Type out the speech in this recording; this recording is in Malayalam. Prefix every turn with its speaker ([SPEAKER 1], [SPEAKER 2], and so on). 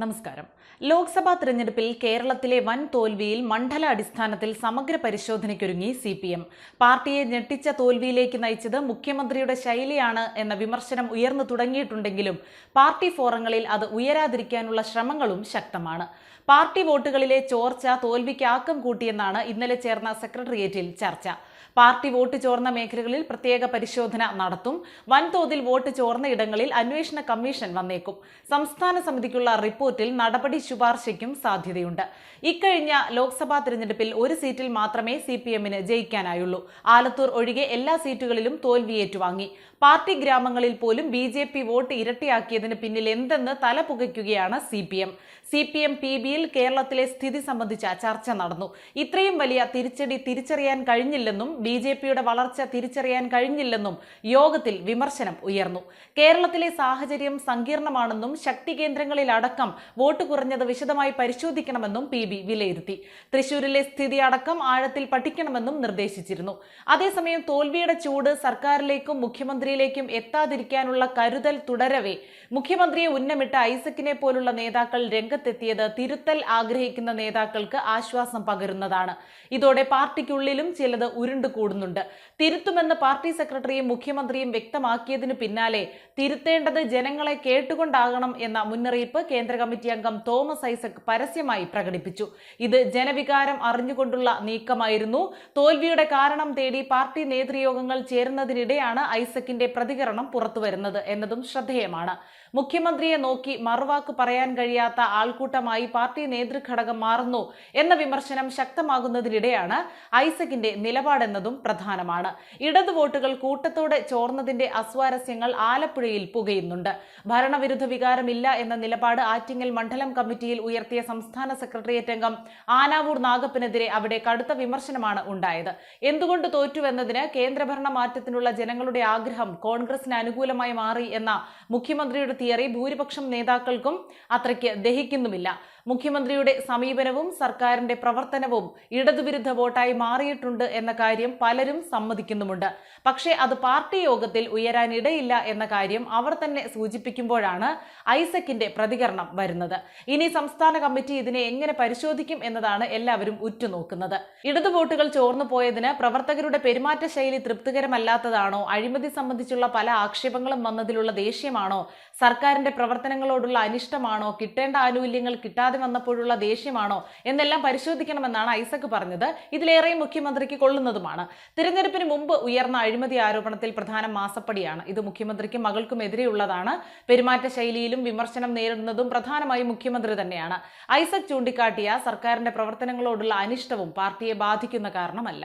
[SPEAKER 1] നമസ്കാരം. ലോക്സഭാ തെരഞ്ഞെടുപ്പിൽ കേരളത്തിലെ വൻ തോൽവിയിൽ മണ്ഡല അടിസ്ഥാനത്തിൽ സമഗ്ര പരിശോധനയ്ക്കൊരുങ്ങി സി പി എം. പാർട്ടിയെ ഞെട്ടിച്ച തോൽവിയിലേക്ക് നയിച്ചത് മുഖ്യമന്ത്രിയുടെ ശൈലിയാണ് എന്ന വിമർശനം ഉയർന്നു തുടങ്ങിയിട്ടുണ്ടെങ്കിലും പാർട്ടി ഫോറങ്ങളിൽ അത് ഉയരാതിരിക്കാനുള്ള ശ്രമങ്ങളും ശക്തമാണ്. പാർട്ടി വോട്ടുകളിലെ ചോർച്ച തോൽവിക്ക് ആക്കം കൂട്ടിയെന്നാണ് ഇന്നലെ ചേർന്ന സെക്രട്ടേറിയറ്റിൽ ചർച്ച. പാർട്ടി വോട്ട് ചോർന്ന മേഖലകളിൽ പ്രത്യേക പരിശോധന നടത്തും. വൻതോതിൽ വോട്ട് ചോർന്ന ഇടങ്ങളിൽ അന്വേഷണ കമ്മീഷൻ വന്നേക്കും. സംസ്ഥാന സമിതിക്കുള്ള റിപ്പോർട്ടിൽ നടപടി ശുപാർശയ്ക്കും സാധ്യതയുണ്ട്. ഇക്കഴിഞ്ഞ ലോക്സഭാ തിരഞ്ഞെടുപ്പിൽ ഒരു സീറ്റിൽ മാത്രമേ സി പി എമ്മിന് ജയിക്കാനായുള്ളൂ. ആലത്തൂർ ഒഴികെ എല്ലാ സീറ്റുകളിലും തോൽവി ഏറ്റുവാങ്ങി പാർട്ടി ഗ്രാമങ്ങളിൽ പോലും ബി ജെ പി വോട്ട് ഇരട്ടിയാക്കിയതിന് പിന്നിൽ എന്തെന്ന് തല പുകയ്ക്കുകയാണ് C P M. C P M P ബിയിൽ കേരളത്തിലെ സ്ഥിതി സംബന്ധിച്ച ചർച്ച നടന്നു. ഇത്രയും വലിയ തിരിച്ചടി തിരിച്ചറിയാൻ കഴിഞ്ഞില്ലെന്നും ബി ജെ പിയുടെ വളർച്ച തിരിച്ചറിയാൻ കഴിഞ്ഞില്ലെന്നും യോഗത്തിൽ വിമർശനം ഉയർന്നു. കേരളത്തിലെ സാഹചര്യം സങ്കീർണമാണെന്നും ശക്തി കേന്ദ്രങ്ങളിലടക്കം വോട്ട് കുറഞ്ഞത് വിശദമായി പരിശോധിക്കണമെന്നും പി ബി വിലയിരുത്തി. തൃശൂരിലെ സ്ഥിതി അടക്കം ആഴത്തിൽ പഠിക്കണമെന്നും നിർദ്ദേശിച്ചിരുന്നു. അതേസമയം തോൽവിയുടെ ചൂട് സർക്കാരിലേക്കും മുഖ്യമന്ത്രിയിലേക്കും എത്താതിരിക്കാനുള്ള കരുതൽ തുടരവേ മുഖ്യമന്ത്രിയെ ഉന്നമിട്ട ഐസക്കിനെ പോലുള്ള നേതാക്കൾ രംഗത്തെത്തിയത് തിരുത്തൽ ആഗ്രഹിക്കുന്ന നേതാക്കൾക്ക് ആശ്വാസം പകരുന്നതാണ്. ഇതോടെ പാർട്ടിക്കുള്ളിലും ചിലത് ഉരുണ്ടു കൂടുന്നുണ്ട്. തിരുത്തുമെന്ന് പാർട്ടി സെക്രട്ടറിയും മുഖ്യമന്ത്രിയും വ്യക്തമാക്കിയതിനു പിന്നാലെ തിരുത്തേണ്ടത് ജനങ്ങളെ കേട്ടുകൊണ്ടാകണം എന്ന മുന്നറിയിപ്പ് കേന്ദ്ര കമ്മിറ്റി അംഗം തോമസ് ഐസക് പരസ്യമായി പ്രകടിപ്പിച്ചു. ഇത് ജനവികാരം അറിഞ്ഞുകൊണ്ടുള്ള നീക്കമായിരുന്നു. തോൽവിയുടെ കാരണം തേടി പാർട്ടി നേതൃയോഗങ്ങൾ ചേരുന്നതിനിടെയാണ് ഐസക്കിന്റെ പ്രതികരണം പുറത്തുവരുന്നത് എന്നതും ശ്രദ്ധേയമാണ്. മുഖ്യമന്ത്രിയെ നോക്കി മറുവാക്ക് പറയാൻ കഴിയാത്ത ആൾക്കൂട്ടമായി പാർട്ടി നേതൃഘടകം മാറുന്നു എന്ന വിമർശനം ശക്തമാകുന്നതിനിടെയാണ് ഐസക്കിന്റെ നിലപാടെന്നതും പ്രധാനമാണ്. ഇടതു വോട്ടുകൾ കൂട്ടത്തോടെ ചോർന്നതിന്റെ അസ്വാരസ്യങ്ങൾ ആലപ്പുഴയിൽ പുകയുന്നുണ്ട്. ഭരണവിരുദ്ധ വികാരമില്ല എന്ന നിലപാട് ആറ്റിങ്ങൽ മണ്ഡലം കമ്മിറ്റിയിൽ ഉയർത്തിയ സംസ്ഥാന സെക്രട്ടേറിയറ്റ് അംഗം ആനാവൂർ നാഗപ്പനെതിരെ അവിടെ കടുത്ത വിമർശനമാണ് ഉണ്ടായത്. എന്തുകൊണ്ട് തോറ്റുവെന്നതിന് കേന്ദ്രഭരണ മാറ്റത്തിനുള്ള ജനങ്ങളുടെ ആഗ്രഹം കോൺഗ്രസിന് അനുകൂലമായി മാറി എന്ന മുഖ്യമന്ത്രിയുടെ തിയറി ഭൂരിപക്ഷം നേതാക്കൾക്കും അത്രയ്ക്ക് ദഹിക്കുന്നുമില്ല. മുഖ്യമന്ത്രിയുടെ സമീപനവും സർക്കാരിന്റെ പ്രവർത്തനവും ഇടതുവിരുദ്ധ വോട്ടായി മാറിയിട്ടുണ്ട് എന്ന കാര്യം പലരും സമ്മതിക്കുന്നുമുണ്ട്. പക്ഷേ അത് പാർട്ടി യോഗത്തിൽ ഉയരാനിടയില്ല എന്ന കാര്യം അവർ തന്നെ സൂചിപ്പിക്കുമ്പോഴാണ് ഐസക്കിന്റെ പ്രതികരണം വരുന്നത്. ഇനി സംസ്ഥാന കമ്മിറ്റി ഇതിനെ എങ്ങനെ പരിശോധിക്കും എന്നതാണ് എല്ലാവരും ഉറ്റുനോക്കുന്നത്. ഇടതു വോട്ടുകൾ ചോർന്നു പോയതിന് പ്രവർത്തകരുടെ പെരുമാറ്റ ശൈലി തൃപ്തികരമല്ലാത്തതാണോ? അഴിമതി സംബന്ധിച്ചുള്ള പല ആക്ഷേപങ്ങളും വന്നതിലുള്ള ദേഷ്യമാണോ? സർക്കാരിന്റെ പ്രവർത്തനങ്ങളോടുള്ള അനിഷ്ടമാണോ? കിട്ടേണ്ട ആനുകൂല്യങ്ങൾ കിട്ടാതെ വന്നപ്പോഴുള്ള ദേഷ്യമാണോ എന്നെല്ലാം പരിശോധിക്കണമെന്നാണ് ഐസക് പറഞ്ഞത്. ഇതിലേറെ മുഖ്യമന്ത്രിക്ക് കൊള്ളുന്നതുമാണ്. തിരഞ്ഞെടുപ്പിന് മുമ്പ് ഉയർന്ന അഴിമതി ആരോപണത്തിൽ പ്രധാന മാസപ്പടിയാണ്. ഇത് മുഖ്യമന്ത്രിക്കും മകൾക്കും എതിരെയുള്ളതാണ്. പെരുമാറ്റ ശൈലിയിലും വിമർശനം നേരിടുന്നതും പ്രധാനമായും മുഖ്യമന്ത്രി തന്നെയാണ്. ഐസക് ചൂണ്ടിക്കാട്ടിയ സർക്കാരിന്റെ പ്രവർത്തനങ്ങളോടുള്ള അനിഷ്ടവും പാർട്ടിയെ ബാധിക്കുന്ന കാരണമല്ല.